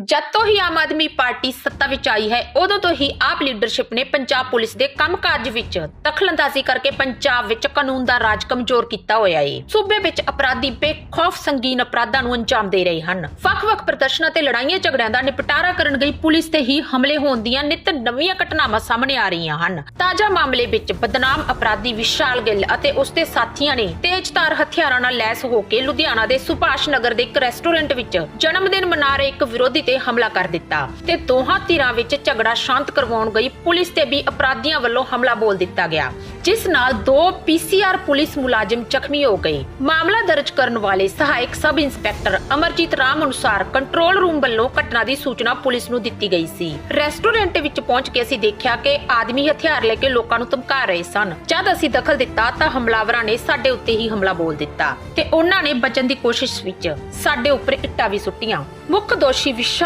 ਜਦ ਤੋਂ ਹੀ ਆਮ ਆਦਮੀ ਪਾਰਟੀ ਸੱਤਾ ਵਿੱਚ ਆਈ ਹੈ, ਉਦੋਂ ਤੋਂ ਹੀ ਆਪ ਲੀਡਰਸ਼ਿਪ ਨੇ ਪੰਜਾਬ ਪੁਲਿਸ ਦੇ ਕੰਮਕਾਜ ਵਿੱਚ ਦਖਲਅੰਦਾਜ਼ੀ ਕਰਕੇ ਪੰਜਾਬ ਵਿੱਚ ਕਾਨੂੰਨ ਦਾ ਰਾਜ ਕਮਜ਼ੋਰ ਕੀਤਾ ਹੋਇਆ ਹੈ ਸੂਬੇ ਵਿੱਚ ਅਪਰਾਧੀ ਬੇਖੌਫ ਸੰਗੀਨ ਅਪਰਾਧਾਂ ਨੂੰ ਅੰਜਾਮ ਦੇ ਰਹੇ ਹਨ। ਵੱਖ-ਵੱਖ ਪ੍ਰਦਰਸ਼ਨਾਂ ਤੇ ਲੜਾਈਆਂ ਝਗੜਿਆਂ ਦਾ ਨਿਪਟਾਰਾ ਕਰਨ ਗਈ ਪੁਲਿਸ ਤੇ ਹੀ ਹਮਲੇ ਹੋਣ ਦੀਆਂ ਨਿਤ ਨਵੀਆਂ ਘਟਨਾਵਾਂ ਸਾਹਮਣੇ ਆ ਰਹੀਆਂ ਹਨ। ਤਾਜ਼ਾ ਮਾਮਲੇ ਵਿੱਚ ਬਦਨਾਮ ਅਪਰਾਧੀ ਵਿਸ਼ਾਲ ਗਿੱਲ ਅਤੇ ਉਸ ਦੇ ਸਾਥੀਆਂ ਨੇ ਤੇਜ਼ਧਾਰ ਹਥਿਆਰਾਂ ਨਾਲ ਲੈਸ ਹੋ ਕੇ ਲੁਧਿਆਣਾ ਦੇ ਸੁਭਾਸ਼ ਨਗਰ ਦੇ ਇੱਕ ਰੈਸਟੋਰੈਂਟ ਵਿੱਚ ਜਨਮ ਦਿਨ ਮਨਾ ਰਹੇ ਇੱਕ ਵਿਰੋਧੀ ਤੇ ਹਮਲਾ ਕਰ ਦਿੱਤਾ ਤੇ ਦੋਹਾਂ ਧਿਰਾਂ ਵਿੱਚ ਝਗੜਾ ਸ਼ਾਂਤ ਕਰਵਾਉਣ ਗਈ ਪੁਲਿਸ ਤੇ ਵੀ ਅਪਰਾਧੀਆਂ ਵੱਲੋਂ ਹਮਲਾ ਬੋਲ ਦਿੱਤਾ ਗਿਆ। ਜਿਸ ਨਾਲ ਦੋ ਪੀਸੀਆਰ ਪੁਲਿਸ ਮੁਲਾਜ਼ਮ ਜ਼ਖਮੀ ਹੋ ਗਏ। ਮਾਮਲਾ ਦਰਜ ਕਰਨ ਵਾਲੇ ਸਹਾਇਕ ਸਬ ਇੰਸਪੈਕਟਰ ਅਮਰਜੀਤ ਰਾਮ ਅਨੁਸਾਰ ਕੰਟਰੋਲ ਰੂਮ ਵੱਲੋਂ ਘਟਨਾ ਦੀ ਸੂਚਨਾ ਪੁਲਿਸ ਨੂੰ ਦਿੱਤੀ ਗਈ ਸੀ। ਰੈਸਟੋਰੈਂਟ ਵਿੱਚ ਪਹੁੰਚ ਕੇ ਅਸੀਂ ਦੇਖਿਆ ਕਿ ਆਦਮੀ ਹਥਿਆਰ ਲੈ ਕੇ ਲੋਕਾਂ ਨੂੰ ਧਮਕਾ ਰਹੇ ਸਨ। ਜਦ ਅਸੀਂ ਦਖਲ ਦਿੱਤਾ ਤਾਂ ਹਮਲਾਵਰਾਂ ਨੇ ਸਾਡੇ ਉੱਤੇ ਹੀ ਹਮਲਾ ਬੋਲ ਦਿੱਤਾ ਤੇ ਉਹਨਾਂ ਨੇ ਬਚਣ ਦੀ ਕੋਸ਼ਿਸ਼ ਵਿੱਚ ਸਾਡੇ ਉੱਪਰ ਇੱਟਾਂ ਵੀ ਸੁੱਟੀਆਂ। ਮੁੱਖ ਦੋਸ਼ੀ ਵਿਸ਼ਾ